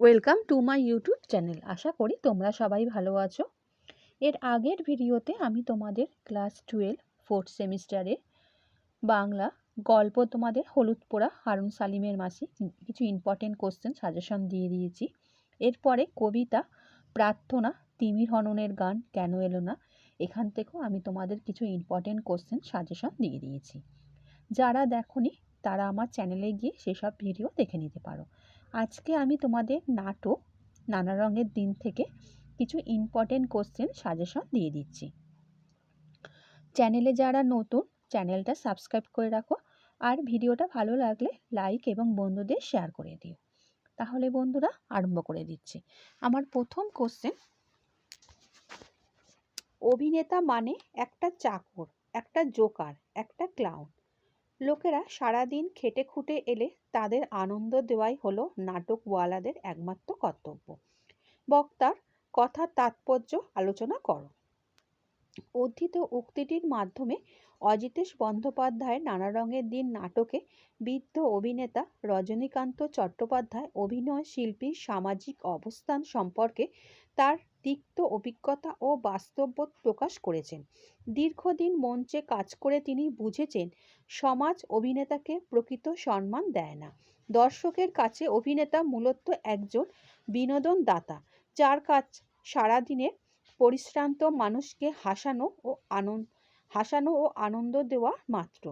Welcome to my YouTube channel আশা করি তোমরা সবাই ভালো আছো। এর আগের ভিডিওতে আমি তোমাদের ক্লাস টুয়েলভ ফোর্থ সেমিস্টারে বাংলা গল্প তোমাদের হলুদ পোড়া হারুন সালিমের মাসি কিছু ইম্পর্টেন্ট কোশ্চেন সাজেশন দিয়ে দিয়েছি। এরপরে কবিতা, প্রার্থনা, তিমির হননের গান, কেন এলো না, এখান থেকেও আমি তোমাদের কিছু ইম্পর্টেন্ট কোশ্চেন সাজেশন দিয়ে দিয়েছি। যারা দেখনি, তারা আমার চ্যানেলে গিয়ে সেসব ভিডিও দেখে নিতে পারো। আজকে আমি তোমাদের নাটক, নানা রঙের দিন থেকে কিছু ইম্পর্টেন্ট কোশ্চেন সাজেশন দিয়ে দিচ্ছি। চ্যানেলে যারা নতুন চ্যানেলটা সাবস্ক্রাইব করে রাখো আর ভিডিওটা ভালো লাগলে লাইক এবং বন্ধুদের শেয়ার করে দিও। তাহলে বন্ধুরা আরম্ভ করে দিচ্ছি। আমার প্রথম কোশ্চেন অভিনেতা মানে একটা চাকর, একটা জোকার একটা ক্লাউন লোকেরা সারাদিন খেটে খুঁটে এলে তাদের আনন্দ দেওয়াই হলো নাটকওয়ালাদের একমাত্র কর্তব্য। বক্তার কথার তাৎপর্য আলোচনা করো। অর্ধিত উক্তিটির মাধ্যমে অজিতেশ বন্দ্যোপাধ্যায়ের নানা রঙের দিন নাটকে বৃদ্ধ অভিনেতা রজনীকান্ত চট্টোপাধ্যায় অভিনয় শিল্পীর সামাজিক অবস্থান সম্পর্কে তার তিক্ত অভিজ্ঞতা ও বাস্তববোধ প্রকাশ করেছেন। দীর্ঘদিন মঞ্চে কাজ করে তিনি বুঝেছেন, সমাজ অভিনেতাকে প্রকৃত সম্মান দেয় না। দর্শকের কাছে অভিনেতা মূলত একজন বিনোদন দাতা যার কাজ সারাদিনের পরিশ্রান্ত মানুষকে হাসানো ও আনন্দ, হাসানো ও আনন্দ দেওয়া মাত্র।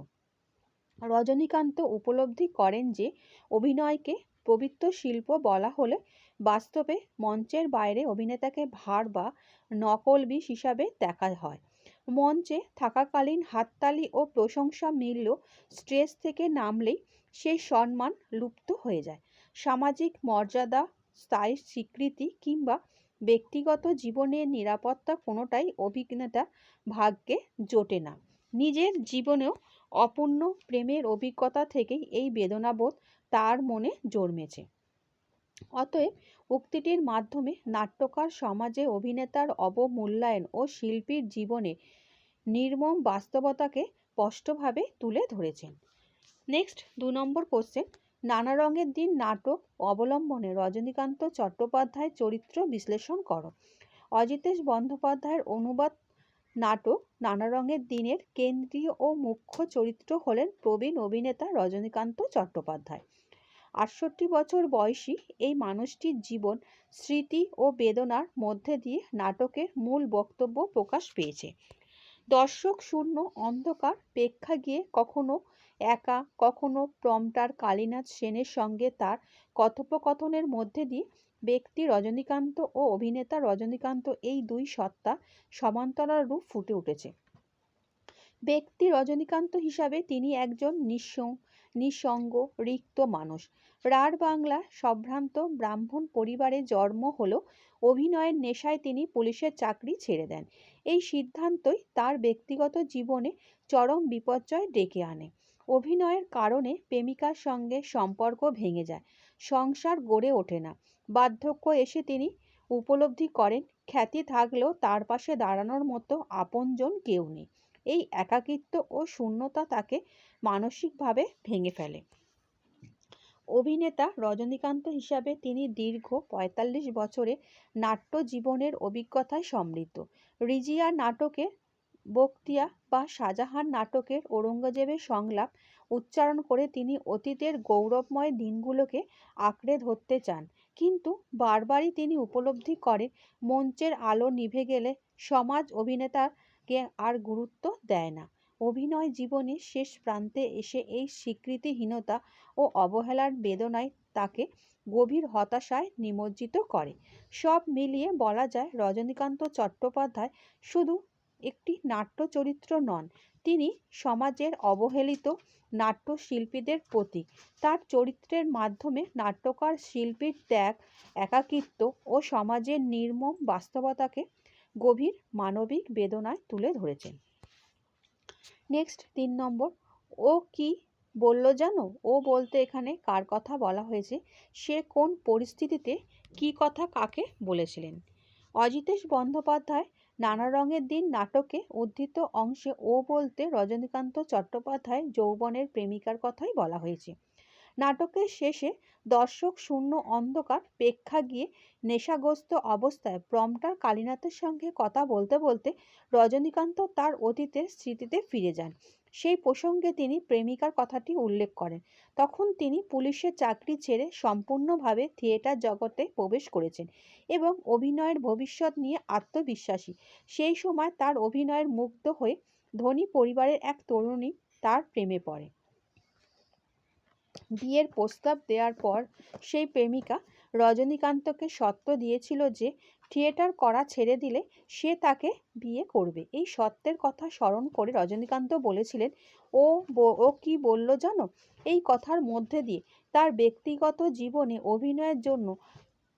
রজনীকান্ত উপলব্ধি করেন যে, অভিনয়কে পবিত্র শিল্প বলা হলে বাস্তবে মঞ্চের বাইরে অভিনেতাকে ভার বা নকলবিষ হিসাবে দেখা হয়। মঞ্চে থাকাকালীন হাততালি ও প্রশংসা মিলল স্ট্রেস থেকে নামলেই সেই সম্মান লুপ্ত হয়ে যায়। সামাজিক মর্যাদা, স্থায়ী স্বীকৃতি কিংবা ব্যক্তিগত জীবনের নিরাপত্তা কোনোটাই অভিজ্ঞতা ভাগ্যে জোটে না। নিজের জীবনেও অপূর্ণ প্রেমের অভিজ্ঞতা থেকেই এই বেদনাবোধ তার মনে জন্মেছে। অতএব উক্তিটির মাধ্যমে নাট্যকার সমাজে অভিনেতার অবমূল্যায়ন ও শিল্পীর জীবনে নির্মম বাস্তবতাকে স্পষ্টভাবে তুলে ধরেছেন। নেক্সট, দু নম্বর কোশ্চেন নানা রঙের দিন নাটক অবলম্বনে রজনীকান্ত চট্টোপাধ্যায় চরিত্র বিশ্লেষণ করো। অজিতেশ বন্দ্যোপাধ্যায়ের অনুবাদ নাটক নানা রঙের দিনের কেন্দ্রীয় ও মুখ্য চরিত্র হলেন প্রবীণ অভিনেতা রজনীকান্ত চট্টোপাধ্যায়। আটষট্টি বছর বয়সী এই মানুষটির জীবন, স্মৃতি ও বেদনার মধ্যে দিয়ে নাটকের মূল বক্তব্য প্রকাশ পেয়েছে। দর্শক শূন্য, অন্ধকার, প্রেক্ষা গিয়ে কখনো একা, কখনো প্রম্পটার কালীনাথ সেনের সঙ্গে তার কথোপকথনের মধ্যে দিয়ে ব্যক্তি রজনীকান্ত ও অভিনেতা রজনীকান্ত এই দুই সত্তা সমান্তরাল রূপ ফুটে উঠেছে। ব্যক্তি রজনীকান্ত হিসাবে তিনি একজন নিঃস, নিঃসঙ্গ, রিক্ত মানুষ। রাঢ় বাংলা, সম্ভ্রান্ত, ব্রাহ্মণ পরিবারে জন্ম হলেও অভিনয়ের নেশায় তিনি পুলিশের চাকরি ছেড়ে দেন। এই সিদ্ধান্তই তার ব্যক্তিগত জীবনে চরম বিপর্যয় ডেকে আনে। অভিনয়ের কারণে প্রেমিকার সঙ্গে সম্পর্ক ভেঙে যায়, সংসার গড়ে ওঠে না। বার্ধক্য এসে তিনি উপলব্ধি করেন, খ্যাতি থাকলেও তার পাশে দাঁড়ানোর মতো আপনজন কেউ নেই। এই একাকিত্ব ও শূন্যতা তাকে মানসিকভাবে ভেঙে ফেলে। অভিনেতা রজনীকান্ত হিসাবে তিনি দীর্ঘ পঁয়তাল্লিশ বছরে নাট্য জীবনের অভিজ্ঞতায় সমৃদ্ধ। রিজিয়ার নাটকে বক্তিয়া বা শাহজাহান নাটকের ঔরঙ্গজেবের সংলাপ উচ্চারণ করে তিনি অতীতের গৌরবময় দিনগুলোকে আঁকড়ে ধরতে চান। কিন্তু বারবারই তিনি উপলব্ধি করেন মঞ্চের আলো নিভে গেলে সমাজ অভিনেতাকে আর গুরুত্ব দেয় না। অভিনয় জীবনের শেষ প্রান্তে এসে এই স্বীকৃতিহীনতা ও অবহেলার বেদনায় তাকে গভীর হতাশায় নিমজ্জিত করে। সব মিলিয়ে বলা যায়, রজনীকান্ত চট্টোপাধ্যায় শুধু একটি নাট্য চরিত্র নন, তিনি সমাজের অবহেলিত নাট্যশিল্পীদের প্রতীক। তার চরিত্রের মাধ্যমে নাট্যকার শিল্পীর ত্যাগ, একাকিত্ব ও সমাজের নির্মম বাস্তবতাকে গভীর মানবিক বেদনায় তুলে ধরেছেন। নেক্সট তিন নম্বর। ও কি বলল জানো? ও বলতে এখানে কার কথা বলা হয়েছে? সে কোন পরিস্থিতিতে কি কথা কাকে বলেছিলেন? অজিতেশ বন্দ্যোপাধ্যায় নানা রঙের দিন নাটকে উদ্ধৃত অংশে ও বলতে রজনীকান্ত চট্টোপাধ্যায় যৌবনের প্রেমিকার কথাই বলা হয়েছে। নাটকের শেষে দর্শক শূন্য অন্ধকার প্রেক্ষাগৃহে নেশাগ্রস্ত অবস্থায় প্রম্পটার কালীনাথের সঙ্গে কথা বলতে বলতে রজনীকান্ত তার অতীতের স্মৃতিতে ফিরে যান। সেই প্রসঙ্গে তিনি প্রেমিকার কথাটি উল্লেখ করেন। তখন তিনি পুলিশের চাকরি ছেড়ে সম্পূর্ণভাবে থিয়েটার জগতে প্রবেশ করেছেন এবং অভিনয়ের ভবিষ্যৎ নিয়ে আত্মবিশ্বাসী। সেই সময় তার অভিনয়ের মুগ্ধ হয়ে ধনী পরিবারের এক তরুণী তার প্রেমে পড়ে। বিয়ের প্রস্তাব দেওয়ার পর সেই প্রেমিকা রজনীকান্তকে শর্ত দিয়েছিল যে, থিয়েটার করা ছেড়ে দিলে সে তাকে বিয়ে করবে। এই সত্যের কথা স্মরণ করে রজনীকান্ত বলেছিলেন, ও ও কি বলল জানো? এই কথার মধ্যে দিয়ে তার ব্যক্তিগত জীবনে অভিনয়ের জন্য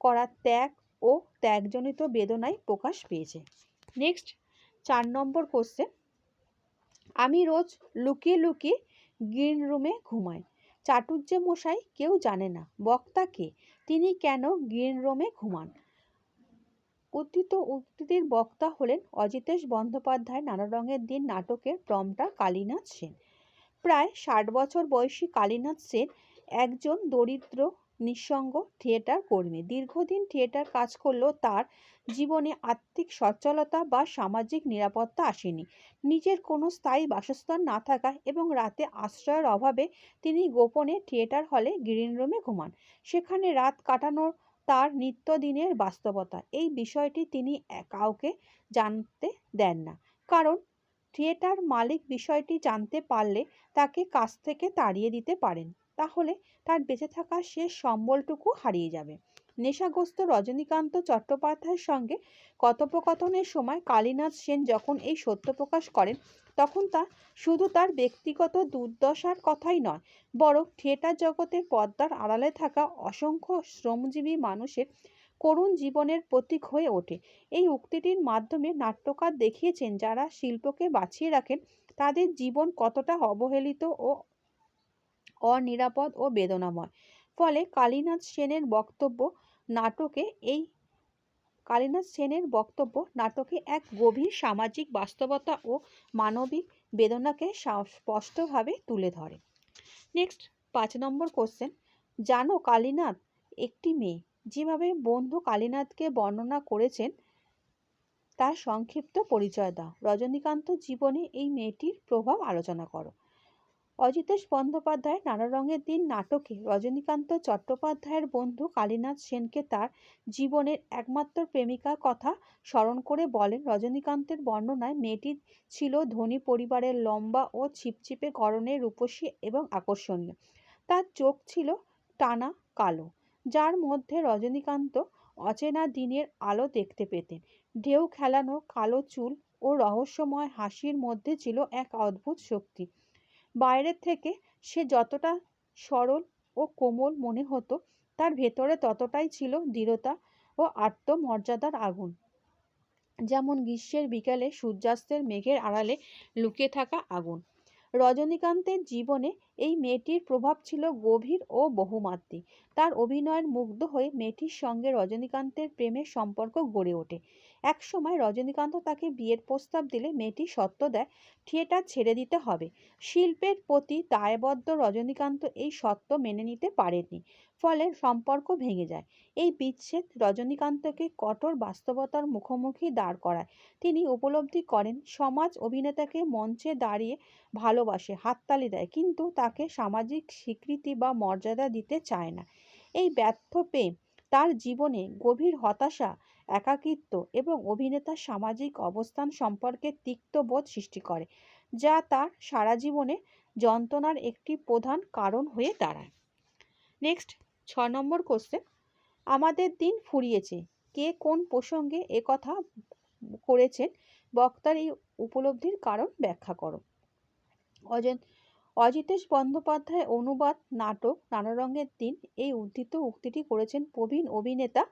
করা ত্যাগ ও ত্যাগজনিত বেদনায় প্রকাশ পেয়েছে। নেক্সট চার নম্বর কোশ্চেন আমি রোজ লুকিয়ে লুকিয়ে গ্রিন রুমে ঘুমাই। চাটুর্যে মশাই কেউ জানে না, বক্তা কে? তিনি কেন গ্রিন রোমে ঘুমান? কথিত উক্তিটির বক্তা হলেন অজিতেশ বন্দ্যোপাধ্যায়। নানা রঙের দিন নাটকের প্রমটা কালীনাথ সেন। প্রায় ষাট বছর বয়সী কালীনাথ সেন একজন দরিদ্র নিঃসঙ্গ থিয়েটার কর্মী। দীর্ঘদিন থিয়েটার কাজ করলেও তার জীবনে আর্থিক সচ্ছলতা বা সামাজিক নিরাপত্তা আসেনি। নিজের কোনো স্থায়ী বাসস্থান না থাকায় এবং রাতে আশ্রয়ের অভাবে তিনি গোপনে থিয়েটার হলে গ্রিন রুমে ঘুমান। সেখানে রাত কাটানোর তার নিত্যদিনের বাস্তবতা। এই বিষয়টি তিনি কাউকে জানতে দেন না। কারণ থিয়েটার মালিক বিষয়টি জানতে পারলে তাকে কাজ থেকে তাড়িয়ে দিতে পারেন। তাহলে তার বেঁচে থাকার শেষ সম্বলটুকু হারিয়ে যাবে। নেশাগ্রস্ত রজনীকান্ত চট্টোপাধ্যায়ের সঙ্গে কথোপকথনের সময় কালীনাথ সেন যখন এই সত্য প্রকাশ করেন, তখন তা শুধু তার ব্যক্তিগত দুর্দশার কথাই নয়, বরং থিয়েটার জগতের পর্দার আড়ালে থাকা অসংখ্য শ্রমজীবী মানুষের করুণ জীবনের প্রতীক হয়ে ওঠে। এই উক্তিটির মাধ্যমে নাট্যকার দেখিয়েছেন যারা শিল্পকে বাঁচিয়ে রাখেন, তাদের জীবন কতটা অবহেলিত ও অনিরাপদ ও বেদনাময়। ফলে কালীনাথ সেনের বক্তব্য নাটকে এই কালীনাথ সেনের বক্তব্য নাটকে এক গভীর সামাজিক বাস্তবতা ও মানবিক বেদনাকে স্পষ্টভাবে তুলে ধরে। নেক্সট, পাঁচ নম্বর কোশ্চেন জানো কালীনাথ একটি মেয়ে? যেভাবে বন্ধু কালীনাথকে বর্ণনা করেছেন, তার সংক্ষিপ্ত পরিচয় দাও। রজনীকান্ত জীবনে এই মেয়েটির প্রভাব আলোচনা করো। অজিতেশ বন্দ্যোপাধ্যায় নানা রঙের দিন নাটকে রজনীকান্ত চট্টোপাধ্যায়ের বন্ধু কালীনাথ সেনকে তার জীবনের একমাত্র প্রেমিকার কথা স্মরণ করে বলেন, রজনীকান্তের বর্ণনায় মেয়েটি ছিল ধনী পরিবারের লম্বা ও ছিপছিপে গরনের রূপসী এবং আকর্ষণীয়। তার চোখ ছিল টানা কালো, যার মধ্যে রজনীকান্ত অচেনা দিনের আলো দেখতে পেতেন। ঢেউ খেলানো কালো চুল ও রহস্যময় হাসির মধ্যে ছিল এক অদ্ভুত শক্তি। বাইরের থেকে সে যতটা সরল ও কোমল মনে হতো, তার ভেতরে ততটাই ছিল দৃঢ়তা ও আত্মমর্যাদার আগুন। যেমন গ্রীষ্মের বিকালে সূর্যাস্তের মেঘের আড়ালে লুকিয়ে থাকা আগুন। রজনীকান্তের জীবনে এই মেয়েটির প্রভাব ছিল গভীর ও বহুমাত্রিক। তার অভিনয়ের মুগ্ধ হয়ে মেয়েটির সঙ্গে রজনীকান্তের প্রেমের সম্পর্ক গড়ে ওঠে। এক সময় রজনীকান্ত তাকে বিয়ের প্রস্তাব দিলে মেয়েটি সত্য দেয়, থিয়েটার ছেড়ে দিতে হবে। শিল্পের প্রতি দায়বদ্ধ রজনীকান্ত এই সত্য মেনে নিতে পারেননি, ফলে সম্পর্ক ভেঙে যায়। এই বিচ্ছেদ রজনীকান্তকে কঠোর বাস্তবতার মুখোমুখি দাঁড় করায়। তিনি উপলব্ধি করেন, সমাজ অভিনেতাকে মঞ্চে দাঁড়িয়ে ভালোবাসে, হাততালি দেয়, কিন্তু তাকে সামাজিক স্বীকৃতি বা মর্যাদা দিতে চায় না। এই ব্যর্থ প্রেম তার জীবনে গভীর হতাশা একাকিত্ব এবং অভিনেতার সামাজিক অবস্থান সম্পর্কে তিক্ত বোধ সৃষ্টি করে, যা তার সারা জীবনে যন্ত্রণার একটি প্রধান কারণ হয়ে দাঁড়ায়। নেক্সট ছ নম্বর কোশ্চেন আমাদের দিন ফুরিয়েছে। কে কোন প্রসঙ্গে একথা করেছেন? বক্তার এই উপলব্ধির কারণ ব্যাখ্যা করো। অজেন, অজিতেশ বন্দ্যোপাধ্যায় অনুবাদ নাটক নানা রঙের দিন এই উদ্ধৃত উক্তিটি করেছেন প্রবীণ অভিনেতা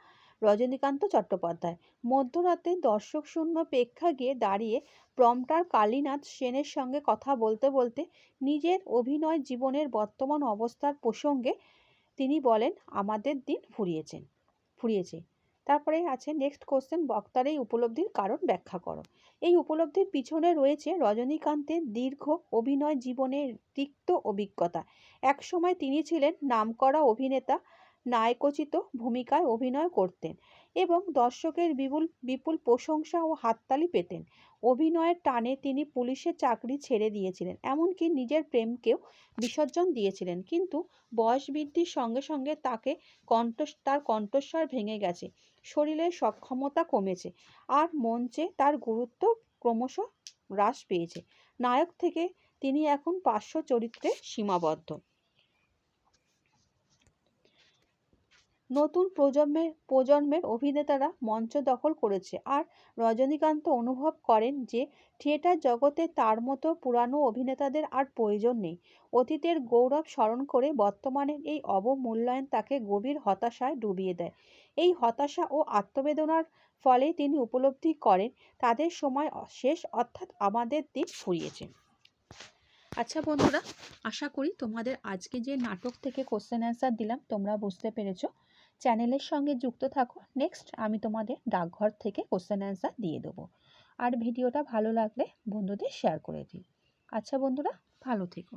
রজনীকান্ত চট্টোপাধ্যায়। মধ্যরাতে দর্শক শূন্য প্রেক্ষা গিয়ে দাঁড়িয়ে প্রম্পটার কালীনাথ সেনের সঙ্গে কথা বলতে বলতে নিজের অভিনয় জীবনের বর্তমান অবস্থার প্রসঙ্গে তিনি বলেন, আমাদের দিন ফুরিয়েছেন ফুরিয়েছে। তারপরে আছে নেক্সট কোশ্চেন বক্তার এই উপলব্ধির কারণ ব্যাখ্যা করো। এই উপলব্ধির পিছনে রয়েছে রজনীকান্তের দীর্ঘ অভিনয় জীবনের তিক্ত অভিজ্ঞতা। একসময় তিনি ছিলেন নামকরা অভিনেতা নায়কোচিত ভূমিকায় অভিনয় করতেন এবং দর্শকের বিপুল বিপুল প্রশংসা ও হাততালি পেতেন। অভিনয়ের টানে তিনি পুলিশের চাকরি ছেড়ে দিয়েছিলেন, এমনকি নিজের প্রেমকেও বিসর্জন দিয়েছিলেন। কিন্তু বয়স বৃদ্ধির সঙ্গে সঙ্গে তাকে কণ্ঠ, তার কণ্ঠস্বর ভেঙে গেছে শরীরের সক্ষমতা কমেছে আর মঞ্চে তার গুরুত্ব ক্রমশ হ্রাস পেয়েছে। নায়ক থেকে তিনি এখন পার্শ্ব চরিত্রে সীমাবদ্ধ। নতুন প্রজন্মের প্রজন্মের অভিনেতারা মঞ্চ দখল করেছে। আর রজনীকান্ত অনুভব করেন যে, থিয়েটার জগতে তার মতো পুরানো অভিনেতাদের আর প্রয়োজন নেই। অতীতের গৌরব স্মরণ করে বর্তমানের এই অবমূল্যায়ন তাকে গভীর হতাশায় ডুবিয়ে দেয়। এই হতাশা ও আত্মবেদনার ফলে তিনি উপলব্ধি করেন, তাদের সময় শেষ অর্থাৎ আমাদের দিক ফুরিয়েছে। আচ্ছা বন্ধুরা, আশা করি তোমাদের আজকে যে নাটক থেকে কোশ্চেন অ্যান্সার দিলাম, তোমরা বুঝতে পেরেছ। চ্যানেলের সঙ্গে যুক্ত থাকো। নেক্সট আমি তোমাদের ডাকঘর থেকে কোশ্চেন অ্যান্সার দিয়ে দেবো। আর ভিডিওটা ভালো লাগলে বন্ধুদের শেয়ার করে দিই আচ্ছা বন্ধুরা, ভালো থেকো।